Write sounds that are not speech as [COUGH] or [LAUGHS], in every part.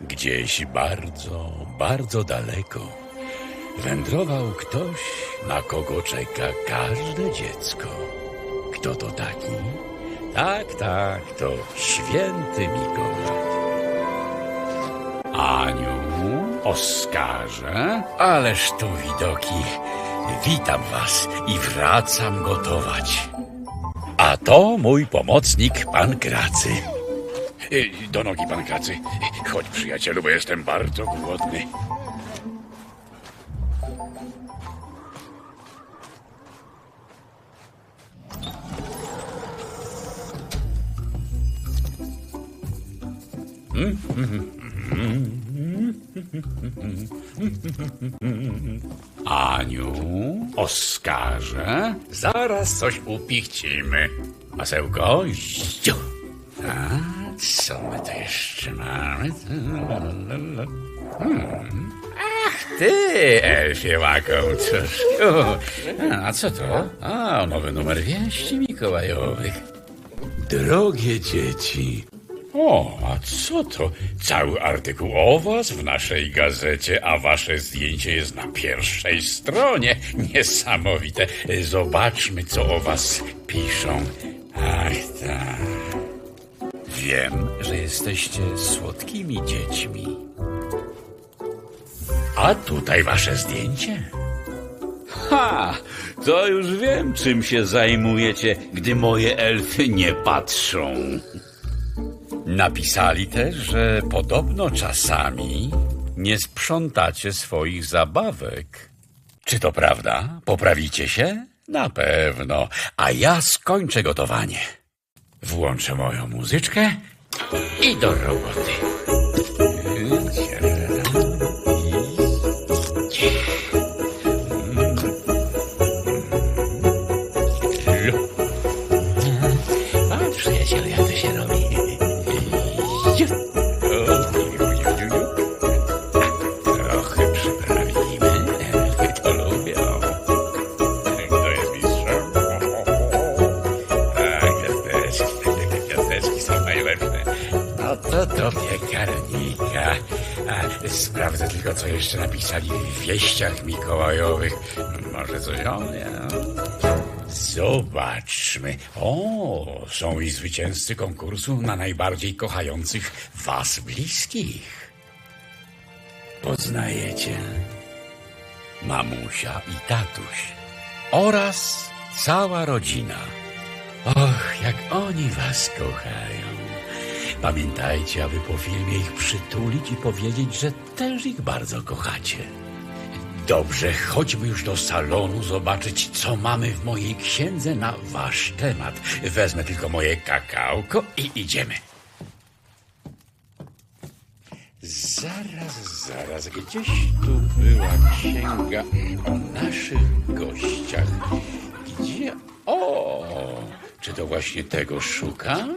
Gdzieś bardzo, bardzo daleko wędrował ktoś, na kogo czeka każde dziecko. Kto to taki? Tak, tak, to święty Mikołaj. Aniu, Oskarze, ależ tu widoki. Witam was i wracam gotować. A to mój pomocnik, pan Kracy. Y, Do nogi, pan Kracy. Chodź, przyjacielu, bo jestem bardzo głodny. Aniu, Oskarze, zaraz coś upichcimy. Masełko, ściu. A co my tu jeszcze mamy? Hmm. Ach, ty, Elfie łakomczuszku. A co to? A, nowy numer wieści mikołajowych. Drogie dzieci, o, a co to? Cały artykuł o was w naszej gazecie, a wasze zdjęcie jest na pierwszej stronie. Niesamowite. Zobaczmy, co o was piszą. Ach, tak. Wiem, że jesteście słodkimi dziećmi. A tutaj wasze zdjęcie? Ha! To już wiem, czym się zajmujecie, gdy moje elfy nie patrzą. Napisali też, że podobno czasami nie sprzątacie swoich zabawek. Czy to prawda? Poprawicie się? Na pewno. A ja skończę gotowanie. Włączę moją muzyczkę i do roboty. Sprawdzę tylko, co jeszcze napisali w wieściach mikołajowych. Może coś o mnie. Zobaczmy. O, są i zwycięzcy konkursu na najbardziej kochających was bliskich. Poznajecie mamusia i tatuś oraz cała rodzina. Och, jak oni was kochają. Pamiętajcie, aby po filmie ich przytulić i powiedzieć, że też ich bardzo kochacie. Dobrze, chodźmy już do salonu zobaczyć, co mamy w mojej księdze na wasz temat. Wezmę tylko moje kakałko i idziemy. Zaraz, zaraz, gdzieś tu była księga o naszych gościach. Gdzie? O, czy to właśnie tego szukam?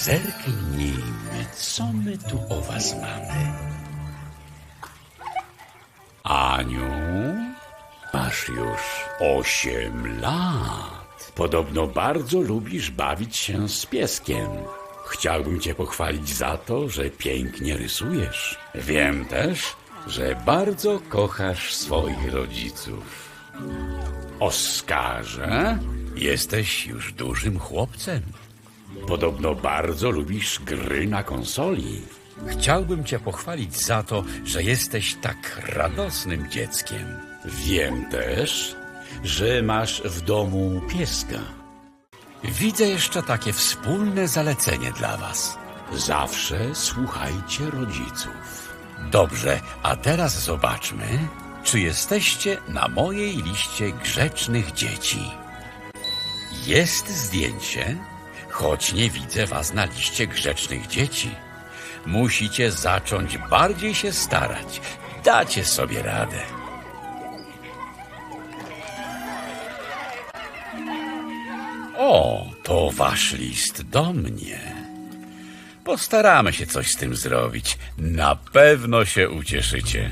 Zerknijmy, co my tu o was mamy. Aniu, masz już osiem lat. Podobno bardzo lubisz bawić się z pieskiem. Chciałbym cię pochwalić za to, że pięknie rysujesz. Wiem też, że bardzo kochasz swoich rodziców. Oskarze, jesteś już dużym chłopcem. Podobno bardzo lubisz gry na konsoli. Chciałbym cię pochwalić za to, że jesteś tak radosnym dzieckiem. Wiem też, że masz w domu pieska. Widzę jeszcze takie wspólne zalecenie dla was. Zawsze słuchajcie rodziców. Dobrze, a teraz zobaczmy, czy jesteście na mojej liście grzecznych dzieci. Jest zdjęcie, choć nie widzę was na liście grzecznych dzieci. Musicie zacząć bardziej się starać. Dacie sobie radę. O, to wasz list do mnie. Postaramy się coś z tym zrobić. Na pewno się ucieszycie.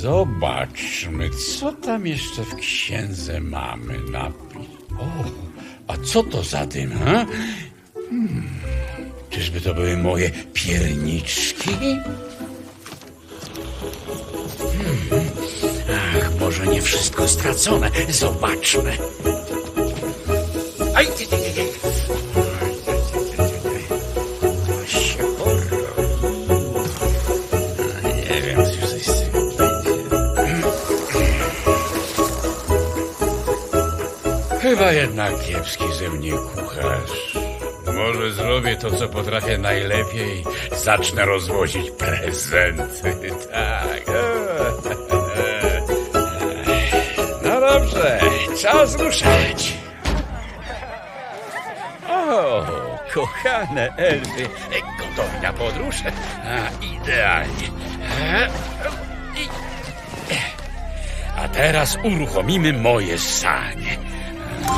Zobaczmy, co tam jeszcze w księdze mamy napis. O, a co to za dym, ha? Hmm, czyżby to były moje pierniczki? Hmm, ach, może nie wszystko stracone. Zobaczmy. Aj, ty, ty, ty, ty. Nie wiem, Chyba jednak kiepski ze mnie kucharz. Może zrobię to, co potrafię najlepiej. Zacznę rozwozić prezenty. [LAUGHS] Tak. [LAUGHS] No dobrze, czas ruszać. O, kochane elfy, gotowi na podróż? A, idealnie. A teraz uruchomimy moje sanie.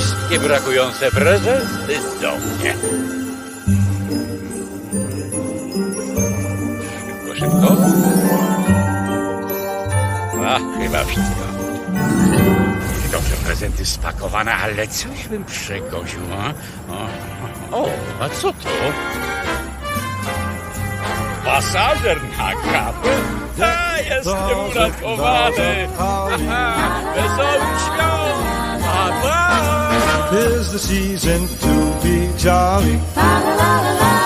Wszystkie brakujące prezenty do mnie. Szybko, szybko. A, chyba wszystko. Dobrze, prezenty spakowane, ale coś bym przegoził, a? O, a co to? Pasażer na kapę? A, jestem uratowany! Aha, Wesołych świąt! Pa! Tis the season to be jolly. La la la la.